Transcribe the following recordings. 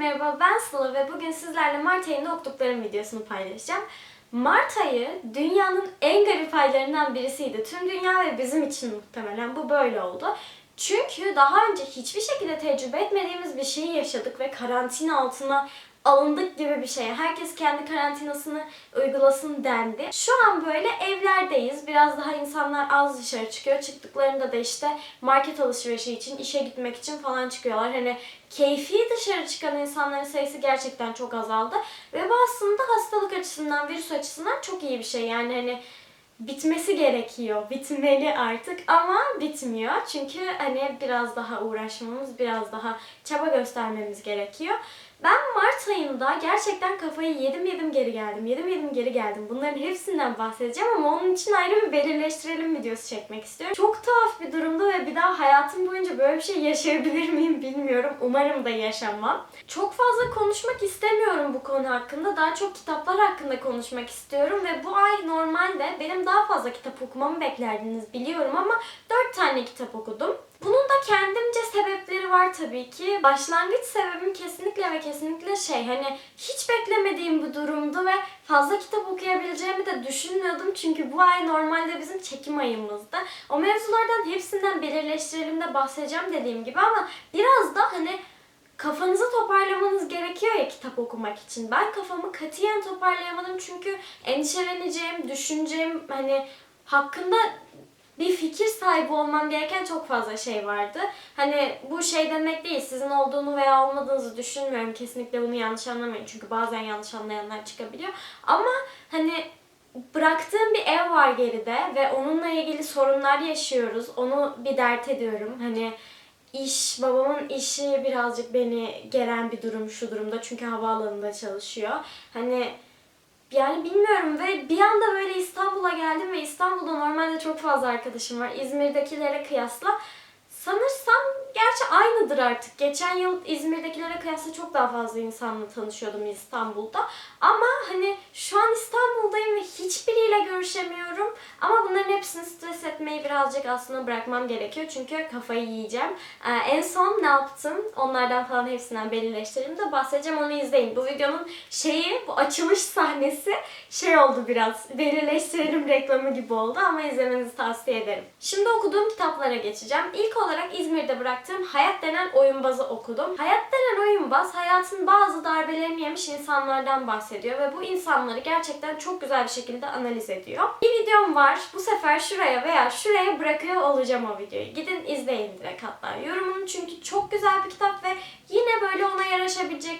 merhaba ben Sıla ve bugün sizlerle Mart ayında okuduklarım videosunu paylaşacağım. Mart ayı dünyanın en garip aylarından birisiydi. Tüm dünya ve bizim için muhtemelen bu böyle oldu. Çünkü daha önce hiçbir şekilde tecrübe etmediğimiz bir şeyi yaşadık ve karantina altına alındık gibi bir şey. Herkes kendi karantinasını uygulasın dendi. Şu an böyle evlerdeyiz. Biraz daha insanlar az dışarı çıkıyor. Çıktıklarında da işte market alışverişi için, işe gitmek için falan çıkıyorlar. Hani keyfi dışarı çıkan insanların sayısı gerçekten çok azaldı. Ve bu aslında hastalık açısından, virüs açısından çok iyi bir şey. Yani hani bitmesi gerekiyor. Bitmeli artık ama bitmiyor. Çünkü hani biraz daha uğraşmamız, biraz daha çaba göstermemiz gerekiyor. Ben Mart ayında gerçekten kafayı yedim yedim geri geldim. Yedim yedim geri geldim. Bunların hepsinden bahsedeceğim ama onun için ayrı bir belirleştirelim videosu çekmek istiyorum. Çok tuhaf bir durumdu ve bir daha hayatım boyunca böyle bir şey yaşayabilir miyim bilmiyorum. Umarım da yaşamam. Çok fazla konuşmak istemiyorum bu konu hakkında. Daha çok kitaplar hakkında konuşmak istiyorum ve bu ay normalde benim daha fazla kitap okumamı beklerdiniz biliyorum ama 4 tane kitap okudum. Bunun da kendimce sebepleri var tabii ki. Başlangıç sebebim kesinlikle ve kesinlikle şey hani hiç beklemediğim bir durumdu ve fazla kitap okuyabileceğimi de düşünmüyordum. Çünkü bu ay normalde bizim çekim ayımızdı. O mevzulardan hepsinden belirleştirelim de bahsedeceğim dediğim gibi ama biraz da hani kafanızı toparlamanız gerekiyor ya kitap okumak için. Ben kafamı katiyen toparlayamadım çünkü endişeleneceğim, düşüneceğim hani hakkında bir fikir sahibi olmam gereken çok fazla şey vardı. Hani bu şey demek değil, sizin olduğunu veya olmadığınızı düşünmüyorum. Kesinlikle bunu yanlış anlamayın. Çünkü bazen yanlış anlayanlar çıkabiliyor. Ama hani bıraktığım bir ev var geride ve onunla ilgili sorunlar yaşıyoruz. Onu bir dert ediyorum. Hani iş, babamın işi birazcık beni geren bir durum şu durumda. Çünkü havaalanında çalışıyor. Hani yani bilmiyorum ve bir anda böyle İstanbul'a geldim ve İstanbul'da normalde çok fazla arkadaşım var. İzmir'dekilere kıyasla. Sanırsam gerçi aynıdır artık. Geçen yıl İzmir'dekilere kıyasla çok daha fazla insanla tanışıyordum İstanbul'da. Ama hani şu an İstanbul'dayım ve hiçbiriyle görüşemiyorum. Ama bunların hepsini stres etmeyi birazcık aslında bırakmam gerekiyor. Çünkü kafayı yiyeceğim. Ee, en son ne yaptım? Onlardan falan hepsinden belirleştirelim de bahsedeceğim. Onu izleyin. Bu videonun şeyi, bu açılış sahnesi şey oldu biraz. Belirleştirelim reklamı gibi oldu ama izlemenizi tavsiye ederim. Şimdi okuduğum kitaplara geçeceğim. İlk olarak İzmir'de bıraktığım Hayat denen oyunbazı okudum. Hayat denen oyunbaz hayatın bazı darbelerini yemiş insanlardan bahsediyor ve bu insanları gerçekten çok güzel bir şekilde analiz ediyor. Bir videom var. Bu sefer şuraya veya şuraya bırakıyor olacağım o videoyu. Gidin izleyin direkt hatta yorumunu çünkü çok güzel bir kitap ve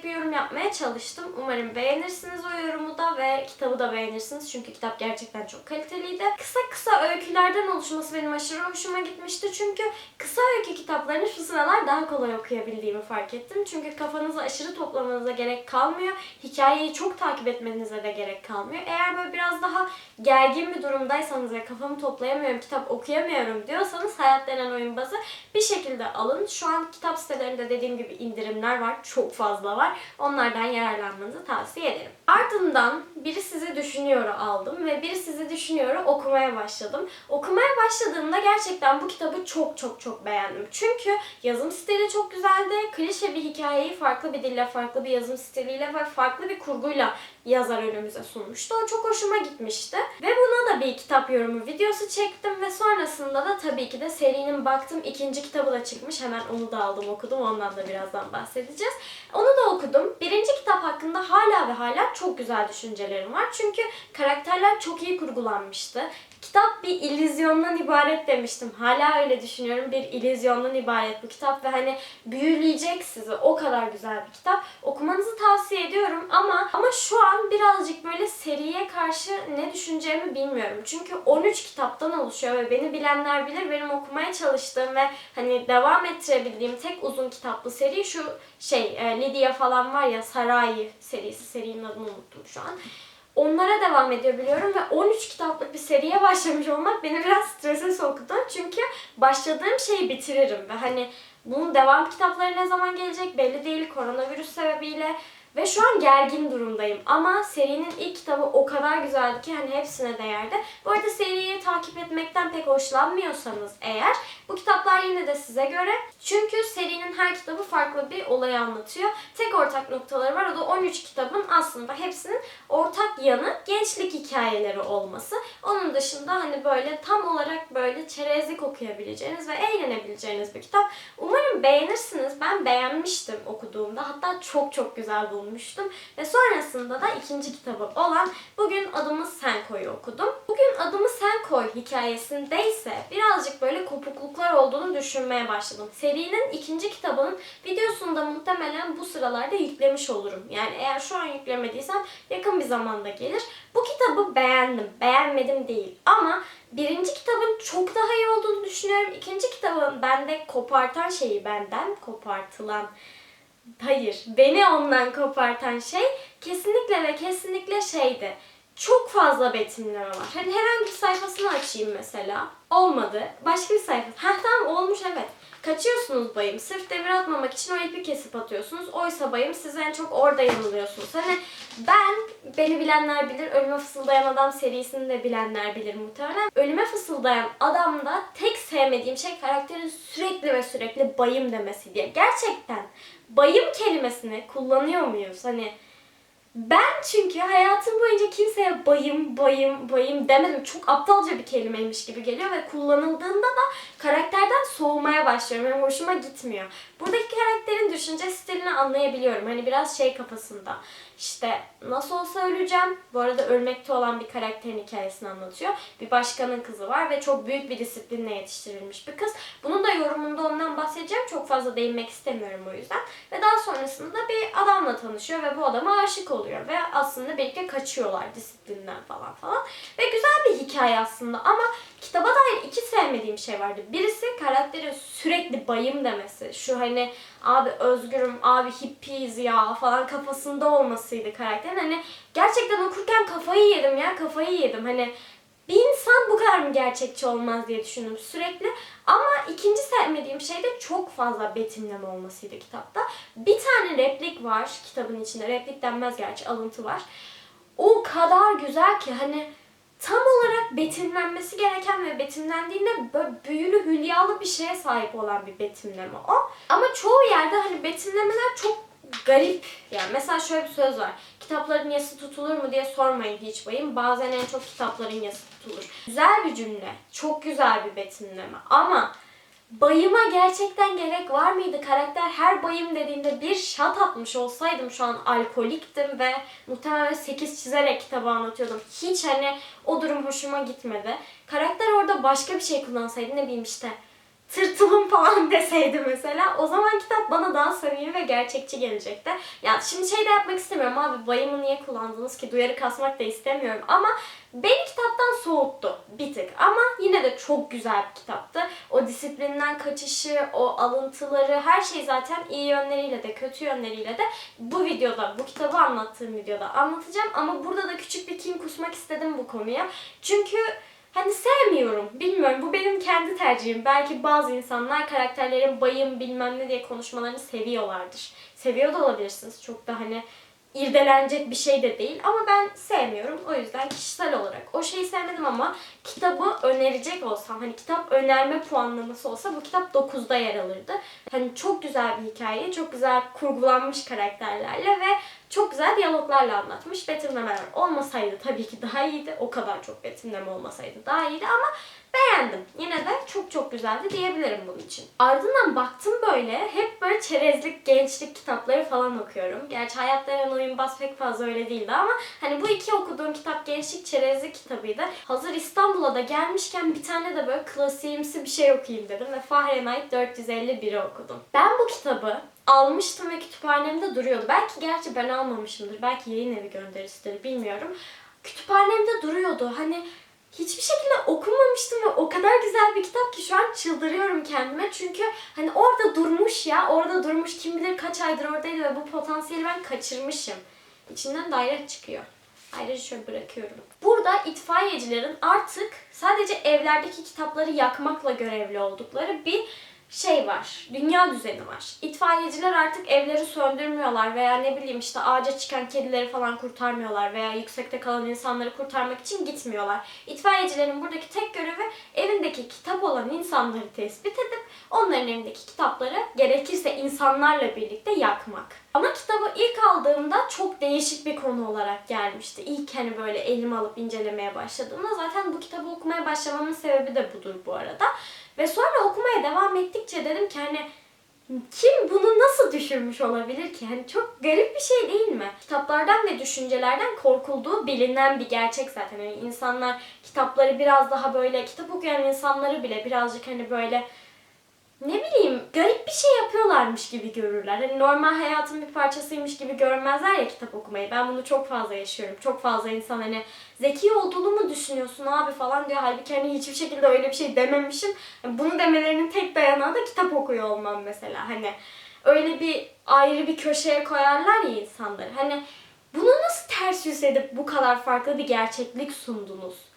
bir yorum yapmaya çalıştım. Umarım beğenirsiniz o yorumu da ve kitabı da beğenirsiniz çünkü kitap gerçekten çok kaliteliydi. Kısa kısa öykülerden oluşması benim aşırı hoşuma gitmişti çünkü kısa öykü kitaplarını şu sıralar daha kolay okuyabildiğimi fark ettim. Çünkü kafanızı aşırı toplamanıza gerek kalmıyor. Hikayeyi çok takip etmenize de gerek kalmıyor. Eğer böyle biraz daha gergin bir durumdaysanız ve kafamı toplayamıyorum, kitap okuyamıyorum diyorsanız Hayat denen oyunbazı bir şekilde alın. Şu an kitap sitelerinde dediğim gibi indirimler var. Çok fazla var. Onlardan yararlanmanızı tavsiye ederim. Ardından biri sizi düşünüyor aldım ve biri sizi düşünüyor okumaya başladım. Okumaya başladığımda gerçekten bu kitabı çok çok çok beğendim. Çünkü yazım stili çok güzeldi. Klişe bir hikayeyi farklı bir dille, farklı bir yazım stiliyle ve farklı bir kurguyla yazar önümüze sunmuştu. O çok hoşuma gitmişti. Ve buna da bir kitap yorumu videosu çektim ve sonrasında da tabii ki de serinin baktım ikinci kitabı da çıkmış. Hemen onu da aldım okudum. Ondan da birazdan bahsedeceğiz. Onu da okudum. Birinci kitap hakkında hala ve hala çok güzel düşüncelerim var. Çünkü karakterler çok iyi kurgulanmıştı. Kitap bir illüzyondan ibaret demiştim. Hala öyle düşünüyorum. Bir illüzyondan ibaret bu kitap ve hani büyüleyecek sizi. O kadar güzel bir kitap. Okumanızı tavsiye ediyorum ama ama şu an birazcık böyle seriye karşı ne düşüneceğimi bilmiyorum. Çünkü 13 kitaptan oluşuyor ve beni bilenler bilir benim okumaya çalıştığım ve hani devam ettirebildiğim tek uzun kitaplı seri şu şey e, Lydia falan var ya Saray serisi. Serinin adını unuttum şu an onlara devam ediyor biliyorum ve 13 kitaplık bir seriye başlamış olmak beni biraz strese soktu. Çünkü başladığım şeyi bitiririm ve hani bunun devam kitapları ne zaman gelecek belli değil. Koronavirüs sebebiyle Ve şu an gergin durumdayım. Ama serinin ilk kitabı o kadar güzeldi ki hani hepsine değerdi. Bu arada seriyi takip etmekten pek hoşlanmıyorsanız eğer bu kitaplar yine de size göre. Çünkü serinin her kitabı farklı bir olayı anlatıyor. Tek ortak noktaları var. O da 13 kitabın aslında hepsinin ortak yanı gençlik hikayeleri olması. Onun dışında hani böyle tam olarak böyle çerezlik okuyabileceğiniz ve eğlenebileceğiniz bir kitap. Umarım beğenirsiniz. Ben beğenmiştim okuduğumda. Hatta çok çok güzel bulmuştum. Ve sonrasında da ikinci kitabı olan Bugün Adımı Sen Koy'u okudum. Bugün Adımı Sen Koy hikayesinde ise birazcık böyle kopukluklar olduğunu düşünmeye başladım. Serinin ikinci kitabının videosunu da muhtemelen bu sıralarda yüklemiş olurum. Yani eğer şu an yüklemediysem yakın bir zamanda gelir. Bu kitabı beğendim. Beğenmedim değil. Ama birinci kitabın çok daha iyi olduğunu düşünüyorum. İkinci kitabın bende kopartan şeyi benden kopartılan Hayır, beni ondan kopartan şey kesinlikle ve kesinlikle şeydi. Çok fazla betimleme var. Hani herhangi bir sayfasını açayım mesela. Olmadı. Başka bir sayfa. Ha tamam olmuş evet. Kaçıyorsunuz bayım. Sırf demir atmamak için o ipi kesip atıyorsunuz. Oysa bayım siz en çok orada yanılıyorsunuz. Hani ben, beni bilenler bilir, Ölüme Fısıldayan Adam serisini de bilenler bilir muhtemelen. Ölüme Fısıldayan Adam'da tek sevmediğim şey karakterin sürekli ve sürekli bayım demesi diye. Gerçekten bayım kelimesini kullanıyor muyuz? Hani ben çünkü hayatım boyunca kimseye bayım, bayım, bayım demedim. Çok aptalca bir kelimeymiş gibi geliyor ve kullanıldığında da karakterden soğumaya başlıyorum. Yani hoşuma gitmiyor. Buradaki karakterin düşünce stilini anlayabiliyorum. Hani biraz şey kafasında. İşte nasıl olsa öleceğim. Bu arada ölmekte olan bir karakterin hikayesini anlatıyor. Bir başkanın kızı var ve çok büyük bir disiplinle yetiştirilmiş bir kız. Bunun da yorumunda ondan bahsedeceğim. Çok fazla değinmek istemiyorum o yüzden. Ve daha sonrasında bir adamla tanışıyor ve bu adama aşık oluyor. Ve aslında birlikte kaçıyorlar disiplinden falan falan. Ve güzel bir hikaye aslında ama kitaba dair iki sevmediğim şey vardı. Birisi karakterin sürekli bayım demesi. Şu hani abi özgürüm, abi hippies ya falan kafasında olmasıydı karakterin. Hani gerçekten okurken kafayı yedim ya kafayı yedim. Hani bir insan bu kadar mı gerçekçi olmaz diye düşündüm sürekli. Ama ikinci sevmediğim şey de çok fazla betimleme olmasıydı kitapta. Bir tane replik var kitabın içinde. Replik denmez gerçi alıntı var. O kadar güzel ki hani tam olarak betimlenmesi gereken ve betimlendiğinde böyle büyülü hülyalı bir şeye sahip olan bir betimleme o. Ama çoğu yerde hani betimlemeler çok garip. Yani mesela şöyle bir söz var. Kitapların yası tutulur mu diye sormayın hiç bayım. Bazen en çok kitapların yası tutulur. Güzel bir cümle. Çok güzel bir betimleme. Ama bayıma gerçekten gerek var mıydı? Karakter her bayım dediğinde bir şat atmış olsaydım şu an alkoliktim ve muhtemelen 8 çizerek kitabı anlatıyordum. Hiç hani o durum hoşuma gitmedi. Karakter orada başka bir şey kullansaydı ne bileyim işte tırtılım falan deseydi mesela o zaman kitap bana daha samimi ve gerçekçi gelecekti. Ya şimdi şey de yapmak istemiyorum abi bayımı niye kullandınız ki duyarı kasmak da istemiyorum ama beni kitaptan soğuttu bir tık ama yine de çok güzel bir kitaptı. O disiplinden kaçışı, o alıntıları her şey zaten iyi yönleriyle de kötü yönleriyle de bu videoda, bu kitabı anlattığım videoda anlatacağım ama burada da küçük bir kin kusmak istedim bu konuya. Çünkü Hani sevmiyorum. Bilmiyorum. Bu benim kendi tercihim. Belki bazı insanlar karakterlerin bayım bilmem ne diye konuşmalarını seviyorlardır. Seviyor da olabilirsiniz. Çok da hani irdelenecek bir şey de değil ama ben sevmiyorum. O yüzden kişisel olarak o şeyi sevmedim ama kitabı önerecek olsam hani kitap önerme puanlaması olsa bu kitap 9'da yer alırdı. Hani çok güzel bir hikaye, çok güzel kurgulanmış karakterlerle ve çok güzel diyaloglarla anlatmış. Betimlemeler olmasaydı tabii ki daha iyiydi. O kadar çok betimleme olmasaydı daha iyiydi ama beğendim. Yine de çok çok güzeldi diyebilirim bunun için. Ardından baktım böyle hep böyle çerezlik, gençlik kitapları falan okuyorum. Gerçi Hayat Denen Oyunbaz pek fazla öyle değildi ama hani bu iki okuduğum kitap gençlik çerezlik kitabıydı. Hazır İstanbul'a da gelmişken bir tane de böyle klasiğimsi bir şey okuyayım dedim ve Fahrenheit 451'i okudum. Ben bu kitabı almıştım ve kütüphanemde duruyordu. Belki gerçi ben almamışımdır. Belki yayın evi gönderisidir bilmiyorum. Kütüphanemde duruyordu. Hani hiçbir şekilde okumamıştım ve o kadar güzel bir kitap ki şu an çıldırıyorum kendime. Çünkü hani orada durmuş ya, orada durmuş kim bilir kaç aydır oradaydı ve bu potansiyeli ben kaçırmışım. İçinden daire çıkıyor. Ayrıca şöyle bırakıyorum. Burada itfaiyecilerin artık sadece evlerdeki kitapları yakmakla görevli oldukları bir şey var, dünya düzeni var. İtfaiyeciler artık evleri söndürmüyorlar veya ne bileyim işte ağaca çıkan kedileri falan kurtarmıyorlar veya yüksekte kalan insanları kurtarmak için gitmiyorlar. İtfaiyecilerin buradaki tek görevi evindeki kitap olan insanları tespit edip onların evindeki kitapları gerekirse insanlarla birlikte yakmak. Ama kitabı ilk aldığımda çok değişik bir konu olarak gelmişti. İlk hani böyle elime alıp incelemeye başladığımda zaten bu kitabı okumaya başlamamın sebebi de budur bu arada. Ve sonra okumaya devam ettikçe dedim ki hani kim bunu nasıl düşünmüş olabilir ki? Hani çok garip bir şey değil mi? Kitaplardan ve düşüncelerden korkulduğu bilinen bir gerçek zaten. Hani insanlar kitapları biraz daha böyle kitap okuyan insanları bile birazcık hani böyle ne bileyim garip bir şey yapıyorlarmış gibi görürler. Hani normal hayatın bir parçasıymış gibi görmezler ya kitap okumayı. Ben bunu çok fazla yaşıyorum. Çok fazla insan hani zeki olduğunu mu düşünüyorsun abi falan diyor. Halbuki hani hiçbir şekilde öyle bir şey dememişim. Yani bunu demelerinin tek dayanağı da kitap okuyor olmam mesela. Hani öyle bir ayrı bir köşeye koyarlar ya insanları. Hani bunu nasıl ters yüz edip bu kadar farklı bir gerçeklik sundunuz?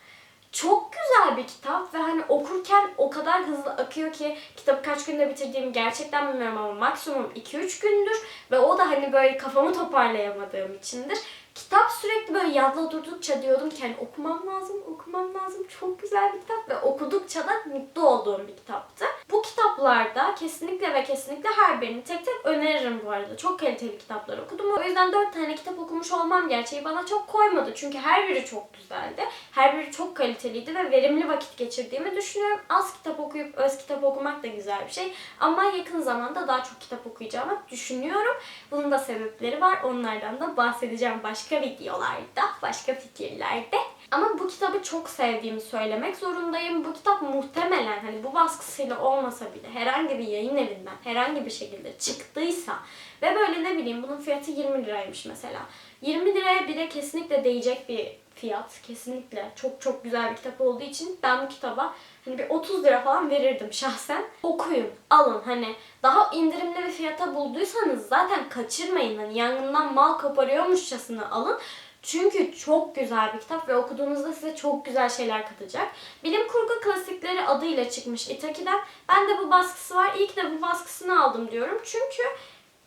Çok güzel bir kitap ve hani okurken o kadar hızlı akıyor ki kitabı kaç günde bitirdiğimi gerçekten bilmiyorum ama maksimum 2-3 gündür ve o da hani böyle kafamı toparlayamadığım içindir. Kitap sürekli böyle yadla durdukça diyordum ki hani okumam lazım, okumam lazım. Çok güzel bir kitap ve okudukça da mutlu olduğum bir kitaptı. Bu kitaplarda kesinlikle ve kesinlikle her birini tek tek öneririm bu arada. Çok kaliteli kitaplar okudum. O yüzden 4 tane kitap okumuş olmam gerçeği bana çok koymadı. Çünkü her biri çok güzeldi. Her biri çok kaliteliydi ve verimli vakit geçirdiğimi düşünüyorum. Az kitap okuyup öz kitap okumak da güzel bir şey. Ama yakın zamanda daha çok kitap okuyacağımı düşünüyorum. Bunun da sebepleri var. Onlardan da bahsedeceğim başka videolarda, başka fikirlerde. Ama bu kitabı çok sevdiğimi söylemek zorundayım. Bu kitap muhtemelen hani bu baskısıyla olmasa bile herhangi bir yayın evinden herhangi bir şekilde çıktıysa ve böyle ne bileyim bunun fiyatı 20 liraymış mesela. 20 liraya bile kesinlikle değecek bir fiyat. Kesinlikle çok çok güzel bir kitap olduğu için ben bu kitaba hani bir 30 lira falan verirdim şahsen. Okuyun, alın hani daha indirimli bir fiyata bulduysanız zaten kaçırmayın. Hani yangından mal koparıyormuşçasına alın. Çünkü çok güzel bir kitap ve okuduğunuzda size çok güzel şeyler katacak. Bilim kurgu klasikleri adıyla çıkmış Itaki'den. Ben de bu baskısı var. İyi de bu baskısını aldım diyorum. Çünkü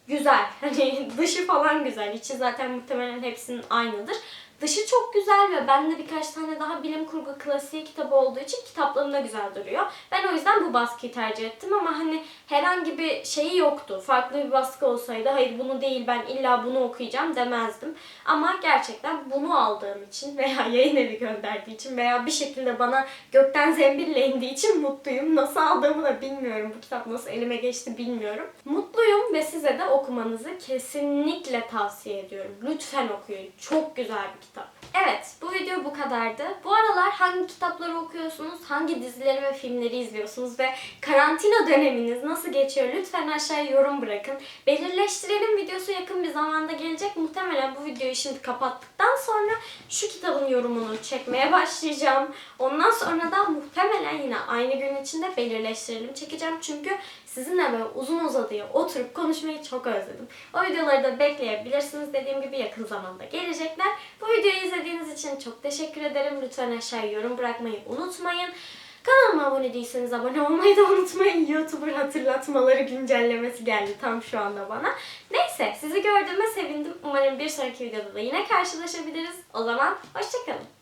güzel. Hani dışı falan güzel. İçi zaten muhtemelen hepsinin aynıdır. Dışı çok güzel ve bende birkaç tane daha bilim kurgu klasiği kitabı olduğu için kitaplarında güzel duruyor. Ben o yüzden bu baskıyı tercih ettim ama hani herhangi bir şeyi yoktu. Farklı bir baskı olsaydı hayır bunu değil ben illa bunu okuyacağım demezdim. Ama gerçekten bunu aldığım için veya yayın evi gönderdiği için veya bir şekilde bana gökten zembille indiği için mutluyum. Nasıl aldığımı da bilmiyorum. Bu kitap nasıl elime geçti bilmiyorum. Mutluyum ve size de okumanızı kesinlikle tavsiye ediyorum. Lütfen okuyun. Çok güzel bir kitap. Evet, bu video bu kadardı. Bu aralar hangi kitapları okuyorsunuz, hangi dizileri ve filmleri izliyorsunuz ve karantina döneminiz nasıl geçiyor? Lütfen aşağıya yorum bırakın. Belirleştirelim videosu yakın bir zamanda gelecek. Muhtemelen bu videoyu şimdi kapattıktan sonra şu kitabın yorumunu çekmeye başlayacağım. Ondan sonra da muhtemelen yine aynı gün içinde belirleştirelim çekeceğim. Çünkü sizinle böyle uzun uzadıya oturup konuşmayı çok özledim. O videoları da bekleyebilirsiniz. Dediğim gibi yakın zamanda gelecekler. Bu videoyu izlediğiniz için çok teşekkür ederim. Lütfen aşağıya yorum bırakmayı unutmayın. Kanalıma abone değilseniz abone olmayı da unutmayın. YouTuber hatırlatmaları güncellemesi geldi tam şu anda bana. Neyse sizi gördüğüme sevindim. Umarım bir sonraki videoda da yine karşılaşabiliriz. O zaman hoşçakalın.